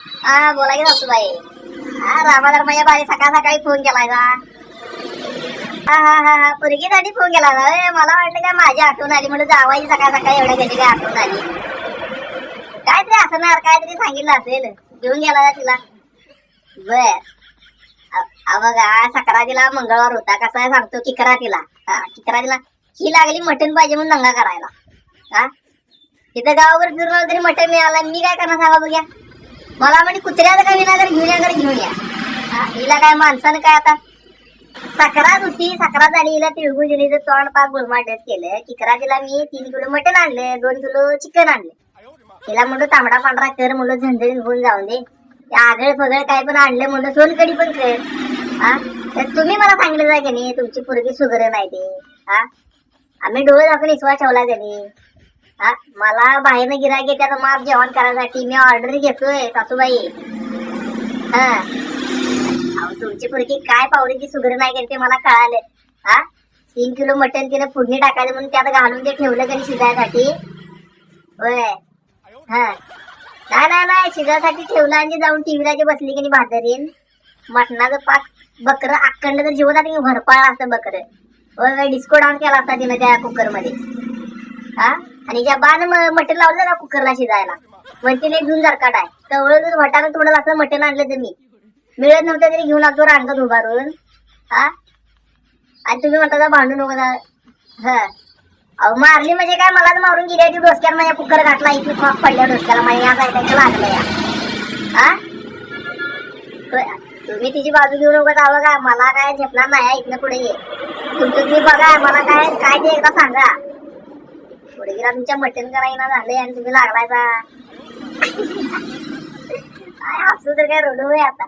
हा बोला की सासूबाई. हा रामाधर माझ्या बाई सकाळ सकाळी फोन केलाय ना हा हा हा हा पुरगीसाठी फोन केला ना अरे, मला वाटलं काय माझी आठवण आली म्हणून जावायची सकाळ सकाळी एवढ्या कधी काय आठवण आली? काहीतरी असणार काहीतरी सांगितलं असेल. घेऊन गेला ना तिला? बर. अ- अ बघा तिला मंगळवार होता कसा आहे सांगतो किकरातीला हा किकरातीला ही लागली मटण पाहिजे म्हणून दंगा करायला. हा? तिथं गावावर फिरून आलं तरी मटण मिळालं. मी काय करणार सांगा बघ्या. मला म्हणे कुत्र्याचं का विनागर घेऊन या तर घेऊन या. हिला काय माणसानं काय आता सक्रात होती सक्रात झाली हिला तिळगुळ दिली तर तोंड पाक गुलमाटच केलं. किकरातीला मी तीन किलो मटण आणले दोन किलो चिकन आणले. तिला म्हणलं तांबडा पांढरा कर म्हणलं झंझणीत होऊन जाऊन दे. आगळ फगळ काय पण आणलं म्हणलं सोलकडी पण कर. हा तर तुम्ही मला सांगितलं जा की नाही तुमची पोरगी सुगर नाही ते. हा आम्ही डोळे दाखवून विश्वास ठेवला त्यांनी हा मला बाहेरनं गिरायक येत्या माप जेवण करायसाठी मी ऑर्डर घेतोय सासूबाई. हा. अहो तुमची पोरगी काय पावडीची सुगर नाही केली ते मला कळालं. हा? तीन किलो मटण तिने फोडणी टाकायला म्हणून त्यात घालून ते ठेवलं कधी शिजायसाठी? होय. हा. नाही नाही नाही शिजायसाठी ठेवलं आणि जाऊन जाऊन टीव्हीला जे बसली की नाही भाजरीन मटणाचं पाक बकरं अखंड तर जेवण की भरपाळ असतं बकरं. होय डिस्को डाऊन केला असता तिने त्या कुकरमध्ये हा? आणि ज्या बाण मटण लावलं ना कुकरला शिजायला म्हणते तिने घेऊन जरकाट आहे. तेवढं वटानं थोडं असं मटण आणलं तर मी. मिळत नव्हतं तरी घेऊन लागतो रांगत उभारून. हा? आणि तुम्ही म्हणता भांडू नको जा. हा. अहो मारली म्हणजे काय? मला तर मारून गेली ती डोसक्याला माझ्या कुकर घातला इथे खॉक पडल्या डोसक्याला. माझ्या या साईडला लागलं या. हा? तुम्ही तिची बाजू घेऊन घेऊ नको का? मला काय झेपणार नाही इथनं पुढे ये. तुमचं तुम्ही बघा मला काय काय ते एकदा सांगा. पुढे तुमच्या मटण करायला झाले आणि तुम्ही लागलायचा काय हसू तर काय रडू आता.